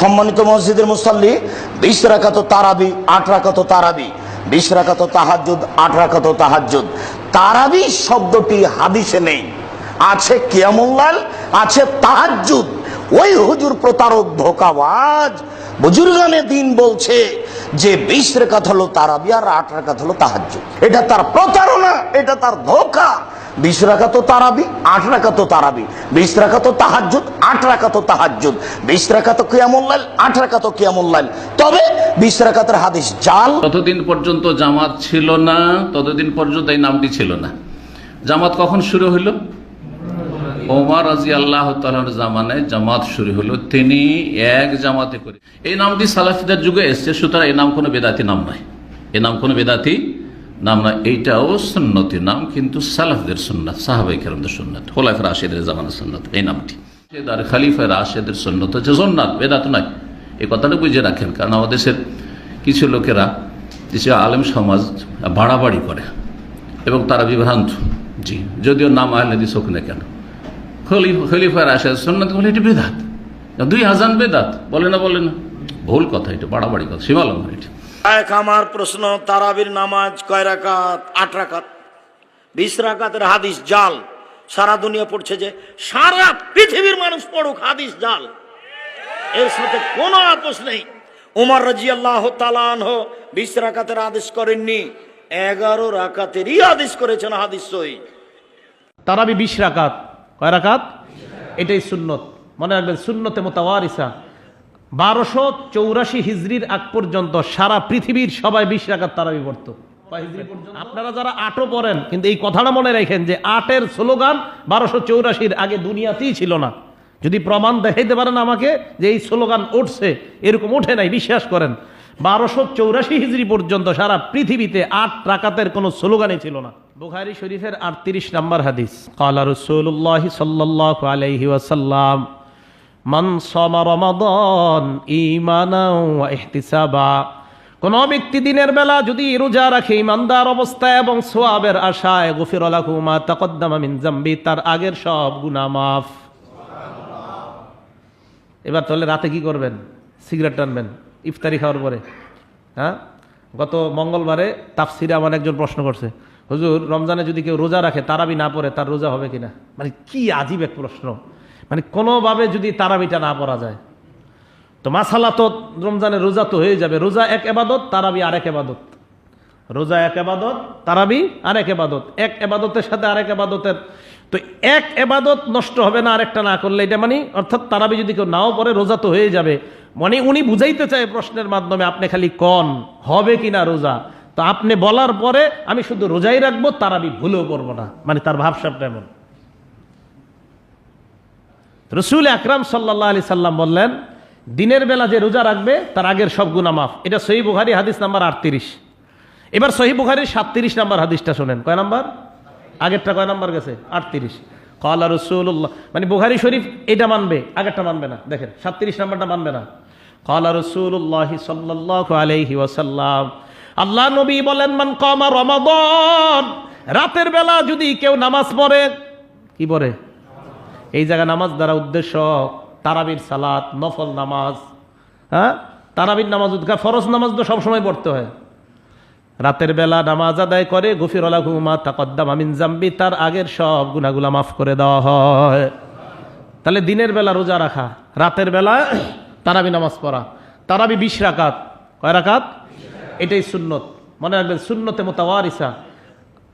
সম্মানিত মসজিদের মুসাল্লি, বিশ রাকাত তারাবি, আট রাকাত তারাবি। বিশ রাকাত তাহাজুদ আট রাকাত তাহাজুদ তারাবি শব্দটি হাদিসে নেই। আছে কিয়ামুল্লাল আছে তাহাজুদ ওই হুজুর প্রতারক, ধোকাবাজ। বুজুর্গানে দিন বলছে যে, বিশ রেখাত হলো তারাবি আর আট রেখাত হলো তাহাজুদ এটা তার প্রতারণা, এটা তার ধোকা। বিশ রাখা তো তারাবি, আট রাখা তো তারাবি। বিশ রাখা তো তাহাজুদ আট রাখা তো তাহাজুদ বিশ রাখা তো কিয়ামুল্লাল আট রাখা তো কিয়ামুল্লাল তবে বিশ রাখাতের হাদিস জাল। ততদিন পর্যন্ত জামাত ছিল না, ততদিন পর্যন্ত এই নামটি ছিল না। জামাত কখন শুরু হলো ওমর রাজি আল্লাহ তালার জামানায় জামাত শুরু হলো তিনি এক জামাতে করে। এই নামটি সালাফিদের যুগে এসছে, সুতরাং এই নাম কোনো বেদাতি নাম নয়। এই নাম কোনো বেদাতি নাম নয় এইটাও সুন্নতি নাম, কিন্তু সালাফদের সুন্নাত, সাহাবাই কেরমদের সুন্নাত। হোলাফের আশেদের জামানের সুন্নাত, এই নামটি। আর খালিফের আশেদের সুন্নত হচ্ছে সুন্নাত বেদাত নয়। এই কথাটা বুঝে রাখেন, কারণ আমাদের দেশের কিছু লোকেরা কিছু আলেম সমাজ বাড়াবাড়ি করে, এবং তারা বিভ্রান্ত। জি, যদিও নাম আহলে দিস হোক না কেন। খলিফ আসে সন্ন্যত বলে এটি বেদাত। দুই হাজান বেদাত, বলে না বলে না। ভুল কথা, এটা বাড়াবাড়ি কথা, সীমালঙ্ঘন এটা। এক আমার প্রশ্ন, তারাবির নামাজ কয় রাকাত? আট রাকাত। বিশ রাকাতের হাদিস জাল। সারা দুনিয়া পড়ছে যে সারা পৃথিবীর মানুষ পড়ুক হাদিস জাল। এর সাথে কোনো আপোষ নেই। উমর রাজি আল্লাহ তালান বিশ রাকাতের আদেশ করেননি। এগারো রাকাতেরই আদেশ করেছেন হাদিস সই তারাবি বিশ রাকাত। কয় রাকাত? এটাই সুন্নত। মনে রাখবেন, সুন্নতে মোতাওয়ারিসা। বারোশো চৌরাশি হিজড়ির আগ পর্যন্ত সারা পৃথিবীর সবাই বিশ রাকাত তারা পড়ত। আপনারা যারা আটও পড়েন কিন্তু এই কথাটা মনে রাখেন যে আটের স্লোগান বারোশো চৌরাশির আগে দুনিয়াতেই ছিল না। যদি প্রমাণ দেখাইতে পারেন আমাকে যে এই স্লোগান উঠছে এরকম ওঠে নাই বিশ্বাস করেন। বারোশো চৌরাশি হিজড়ি পর্যন্ত সারা পৃথিবীতে আট রাকাতের কোনো স্লোগানই ছিল না। বুখারি শরীফের আটত্রিশ নম্বর হাদিস। কালা রসুল্লাহ সাল্লাহ আলাইহি ওয়াসাল্লাম মান সমা রমাদন ইহতিসাবা। কোন ব্যক্তি দিনের বেলা যদি রোজা রাখে ইমানদার অবস্থায় এবং সোয়াবের আশায়, গফির তার আগের সব গুনাহ মাফ। এবার তাহলে রাতে কি করবেন? সিগারেট টানবেন ইফতারি খাওয়ার পরে। হ্যাঁ? গত মঙ্গলবারে তাফসিরে আমার একজন প্রশ্ন করছে, হুজুর, রমজানে যদি কেউ রোজা রাখে, তারাবি না পড়ে, তার রোজা হবে কিনা? মানে কি আজীব এক প্রশ্ন। মানে কোনোভাবে যদি তারাবিটা না পড়া যায়। তো মাসালা তো রমজানে রোজা তো হয়ে যাবে। রোজা এক এবাদত, তারাবি আরেক এবাদত। রোজা এক এবাদত, তারাবি আরেক এবাদত। এক এবাদতের সাথে আরেক এবাদতের। তো এক এবাদত নষ্ট হবে না আরেকটা না করলে এটা মানে অর্থাৎ তারাবি যদি কেউ নাও পরে রোজা তো হয়ে যাবে। মানে উনি বুঝাইতে চায় প্রশ্নের মাধ্যমে আপনি খালি কন, হবে কি না রোজা। তো আপনি বলার পরে আমি শুধু রোজাই রাখব, তারাবি ভুলেও করব না। মানে তার ভাবসাবটা এমন। রসুল আকরাম সাল্লাহ আলি সাল্লাম বললেন, দিনের বেলা যে রোজা রাখবে, তার আগের সব গুণা মাফ। এটা সহি বুখারি, হাদিস নাম্বার আটত্রিশ। এবার সহি বুখারির সাতত্রিশ নাম্বার হাদিসটা শোনেন। কয় নাম্বার? আগেরটা কয় নাম্বার গেছে? আটত্রিশ। কলা রসুল্লাহ মানে বুখারি শরীফ এটা মানবে, আগেরটা মানবে না। দেখেন, সাতত্রিশ নাম্বারটা মানবে না। কলা রসুল্লাহ সাল্লাহ আলাইহি ওয়াসাল্লাম আল্লাহ নবী বলেন, মান কমা রমাদন। রাতের বেলা যদি কেউ নামাজ পড়ে, কি পড়ে? এই জায়গা নামাজ দ্বারা উদ্দেশ্য তারাবির সালাত, নফল নামাজ হ্যাঁ? তারাবির নামাজ উদ্গা ফরজ নামাজ তো সবসময় পড়তে হয়। রাতের বেলা নামাজ আদায় করে, গফির আলা ঘুমা তাকদ্দাম আমিন জাম্বি তার আগের সব গুনাগুলা মাফ করে দেওয়া হয়। তাহলে দিনের বেলা রোজা রাখা, রাতের বেলা তারাবি নামাজ পড়া। তারাবি বিশ রাকাত, কয় রাকাত। এটাই সুন্নত। মনে রাখবেন, সুন্নতে মোতাওয়ারিসা।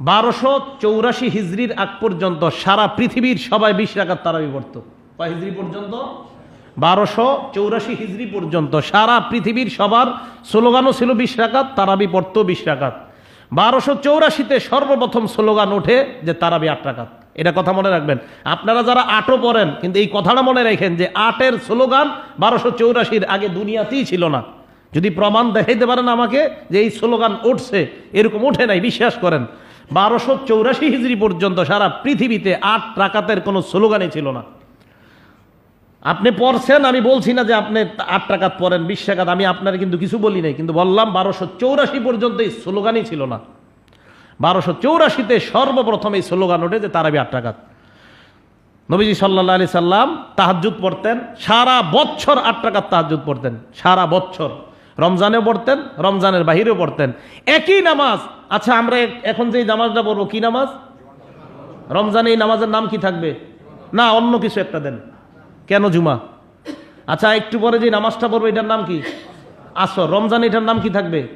বারোশো চৌরাশি হিজড়ির আগ পর্যন্ত সারা পৃথিবীর সবাই বিশ রাকাত তারাবি পড়ত। কয় হিজড়ি পর্যন্ত? বারোশো চৌরাশি হিজড়ি পর্যন্ত সারা পৃথিবীর সবার স্লোগানও ছিল বিশ রাকাত, তারাবি পড়তো বিশ রাকাত। বারোশো চৌরাশিতে সর্বপ্রথম স্লোগান ওঠে যে তারাবি আট রাকাত। এটা কথা মনে রাখবেন। আপনারা যারা আটও পড়েন, কিন্তু এই কথাটা মনে রাখেন যে আটের স্লোগান বারোশো চৌরাশির আগে দুনিয়াতেই ছিল না। যদি প্রমাণ দেখাইতে পারেন আমাকে যে এই স্লোগান উঠছে, এরকম ওঠে নাই, বিশ্বাস করেন। বারোশো চৌরাশি হিজড়ি পর্যন্ত সারা পৃথিবীতে আট টাকাতের কোনো স্লোগানই ছিল না। আপনি পড়ছেন, আমি বলছি না যে আপনি আট টাকাত পড়েন, বিশ টাকাত আমি আপনার কিন্তু কিছু বলি নাই, কিন্তু বললাম বারোশো চৌরাশি পর্যন্ত এই স্লোগানই ছিল না। বারোশো চৌরাশিতে সর্বপ্রথম এই স্লোগান ওঠে যে তারাবি আট টাকাত নবীজি সাল্লা আলি সাল্লাম তাহাজুদ পড়তেন, সারা বছর আট টাকার তাহাজুদ পড়তেন, সারা বছর রমজানেও পড়তেন, রমজানের বাহিরেও পড়তেন। একই নামাজ আচ্ছা আমরা এখন যে নামাজটা পড়ব, কি নামাজ? রমজানে এই নামাজের নাম কি থাকবে? না, অন্য কিছু একটা দেন। কেন জুমা? আচ্ছা একটু পরে যে নামাজটা পড়ব, এটার নাম কি? আসর। রমজান এটার নাম কি থাকবে?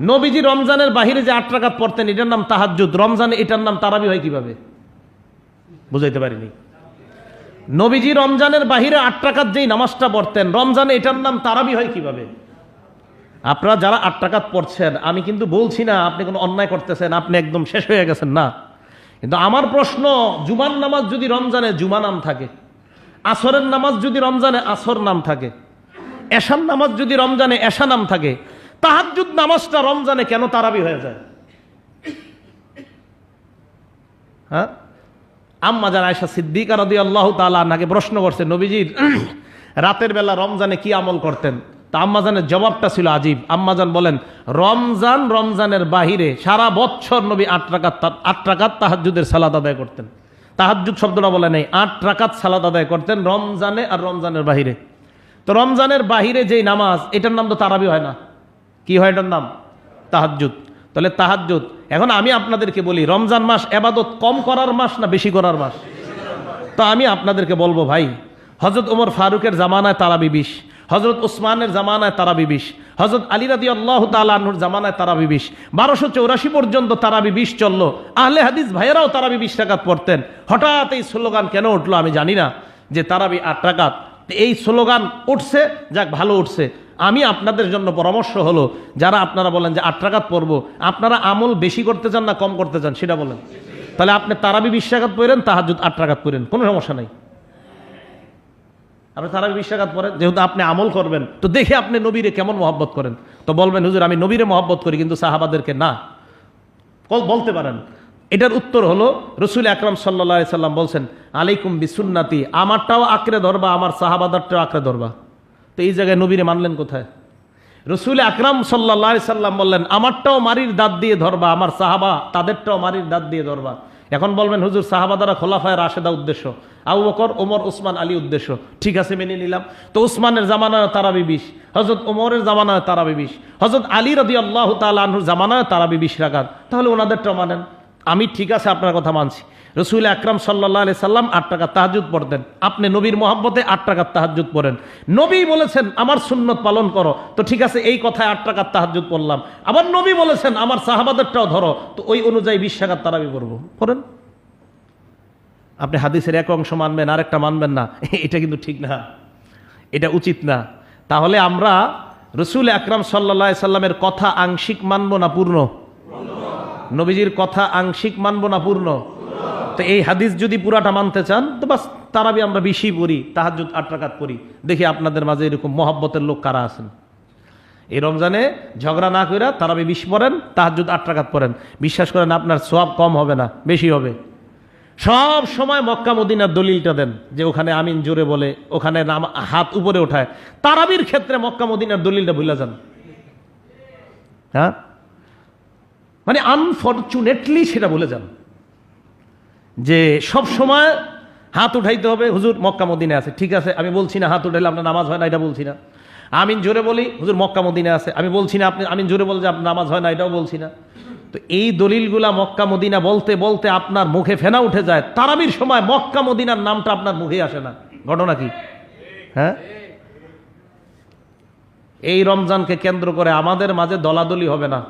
নবীজি রমজানের বাহিরে যে আট টাকাত পড়তেন, এটার নাম তাহাজ্জুদ। রমজানে এটার নাম তারাবি হয় কীভাবে? বুঝাইতে পারিনি। নবীজি রমজানের বাহিরে আট টাকাত যেই নামাজটা পড়তেন, রমজানে এটার নাম তারাবি হয় কীভাবে? আপনারা যারা আট টাকাত পড়ছেন, আমি কিন্তু বলছি না, আপনি কোনো অন্যায় করতেছেন, আপনি একদম শেষ হয়ে গেছেন, না। কিন্তু আমার প্রশ্ন জুমান নামাজ যদি রমজানে জুমা নাম থাকে, আসরের নামাজ যদি রমজানে আসর নাম থাকে এশান নামাজ যদি রমজানে এশা নাম থাকে, তাহাজ্জুদ নামাজটা রমজানে কেন তারাবি হয়ে যায়? হ্যাঁ? আম্মা যান আয়সা সিদ্দিকা রদি আল্লাহ তালা নাকে প্রশ্ন করছে, নবীজির রাতের বেলা রমজানে কি আমল করতেন? তা আম্মাজানের জবাবটা ছিল আজীব। আম্মাজান বলেন, রমজান রমজানের বাহিরে সারা বছর নবী আট রাকাত আট রাকাত তাহাজ্জুদের সালাদ আদায় করতেন। তাহাজ্জুদ শব্দটা বলে নেই, আট রাকাত সালাদ আদায় করতেন রমজানে আর রমজানের বাহিরে। তো রমজানের বাহিরে যেই নামাজ, এটার নাম তো তারাবি হয় না। কি হয় এটার নাম? তাহাজ্জুদ। তাহলে তাহাজ্জুদ, এখন আমি আপনাদেরকে বলি, রমজান মাস এবাদত কম করার মাস না বেশি করার মাস? তো আমি আপনাদেরকে বলব ভাই হজরত ওমর ফারুকের জামানায় তারাবি বিশ হজরত ওসমানের জামানায় তারাবি বিশ হজরত আলী রাদি আল্লাহ তালুর জামানায় তারাবি বিশ বারোশো চৌরাশি পর্যন্ত তারাবি বিশ চলল। আহলে হাদিস ভাইয়েরাও তারাবি বিশ টাকাত পড়তেন। হঠাৎ এই স্লোগান কেন উঠল আমি জানি না, যে তারাবি আট টাকাত এই স্লোগান উঠছে, যাক ভালো উঠছে। আমি আপনাদের জন্য পরামর্শ হলো, যারা আপনারা বলেন যে আট টাকাত পড়ব, আপনারা আমল বেশি করতে চান না কম করতে চান, সেটা বলেন। তাহলে আপনি তারাবি বিশ টাকাত পড়েন তাহাজুদ আট টাকাত পড়েন, কোনো সমস্যা নাই। আপনি তারাবি বিশ টাকাত পড়েন যেহেতু আপনি আমল করবেন, তো দেখে আপনি নবীরে কেমন মহব্বত করেন? তো বলবেন, হুজুর, আমি নবীরে মহব্বত করি, কিন্তু সাহাবাদেরকে না। বলতে পারেন। এটার উত্তর হলো, রসুল আকরাম সাল্লা সাল্লাম বলছেন, আলাইকুম বিসুন্নাতি, আমারটাও আঁকড়ে ধরবা, আমার সাহাবাদারটাও আঁকড়ে ধরবা। তো এই জায়গায় নবীরে মানলেন কোথায়? রসুল আকরাম সাল্লা সাল্লাম বললেন, আমারটাও মারির দাঁত দিয়ে ধরবা, আমার সাহাবা তাদেরটাও মারির দাঁত দিয়ে ধরবা। এখন বলবেন, হুজুর সাহাবা দ্বারা খোলাফায় রাশেদা উদ্দেশ্য। আবু বকর, ওমর, উসমান, আলী উদ্দেশ্য। ঠিক আছে, মেনে নিলাম। তো উসমানের জামানায় তারাবি বিশ হজরত ওমরের জামানায় তারাবি বিশ হজরত আলী রদি আল্লাহ তালুর জামানায় তারাবি বিশ রাখাত তাহলে ওনাদেরটা মানেন। আমি ঠিক আছে, আপনার কথা মানছি। রসুল আকরাম সাল্লাহ সাল্লাম আট টাকা তাহাজুদ পড়তেন। আপনি নবীর মহাব্বতে আট টাকার তাহাজুদ পড়েন। নবী বলেছেন, আমার সুন্নত পালন করো। তো ঠিক আছে, এই কথায় আট টাকার তাহাজুদ পড়লাম। আবার নবী বলেছেন, আমার সাহাবাদেরটাও ধরো। তো ওই অনুযায়ী বিশ টাকার তারাবি পড়ব পড়েন? আপনি হাদিসের এক অংশ মানবেন, আরেকটা মানবেন না। এটা কিন্তু ঠিক না। এটা উচিত না। তাহলে আমরা রসুল আকরাম সাল্লা সাল্লামের কথা আংশিক মানব না পূর্ণ? নবীজির কথা আংশিক মানব না পূর্ণ? তো এই হাদিস যদি পুরাটা মানতে চান, তো বাস তারাবি আমরা বেশি পড়ি তাহাজুদ আট রাকাত পড়ি। দেখি আপনাদের মাঝে এরকম মহব্বতের লোক কারা আছেন? এই রমজানে ঝগড়া না কইরা তারাবি বিশ পড়েন তাহাজুদ আট রাকাত পড়েন। বিশ্বাস করেন আপনার সব কম হবে না, বেশি হবে। সব সময় মক্কা মদিনার দলিলটা দেন, যে ওখানে আমিন জোরে বলে, ওখানে নাম হাত উপরে ওঠায়। তারাবির ক্ষেত্রে মক্কা মদিনার দলিলটা ভুলে যান। হ্যাঁ? মানে আনফর্চুনেটলি সেটা বলে যান। যে সব সময় হাত উঠাইতে হবে, হুজুর মক্কা মদিনে আছে। ঠিক আছে, আমি বলছি না হাত উঠাইলে আপনার নামাজ হয় না, এটা বলছি না। আমিন জোরে বলি, হুজুর মক্কা মদিনে আছে। আমি বলছি না আপনি আমিন জোরে বলে যে আপনার নামাজ হয় না, এটাও বলছি না। তো এই দলিলগুলা মক্কা মদিনা বলতে বলতে আপনার মুখে ফেনা উঠে যায়। তারাবির সময় মক্কা মদিনার নামটা আপনার মুখে আসে না। ঘটনা কি? হ্যাঁ? এই রমজানকে কেন্দ্র করে আমাদের মাঝে দলাদলি হবে না।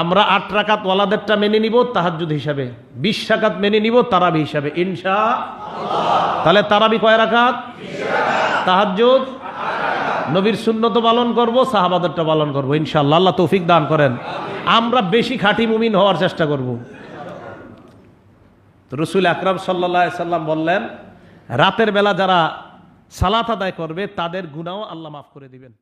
আমরা আট রাকাত ওয়ালাদেরটা মেনে নিব তাহাজুদ হিসাবে, বিশ রাকাত মেনে নিব তারাবি হিসাবে। ইনশা তাহলে তারাবি কয় রাকাত? তাহাজুদ নবীর শূন্যত পালন করব, সাহাবাদেরটা পালন করব ইনশাল্লাহ আল্লাহ তৌফিক দান করেন। আমরা বেশি খাঁটি মুমিন হওয়ার চেষ্টা করব। রসুল আকরাম সাল্লা সাল্লাম বললেন, রাতের বেলা যারা সালাত আদায় করবে, তাদের গুণাও আল্লাহ মাফ করে দিবেন।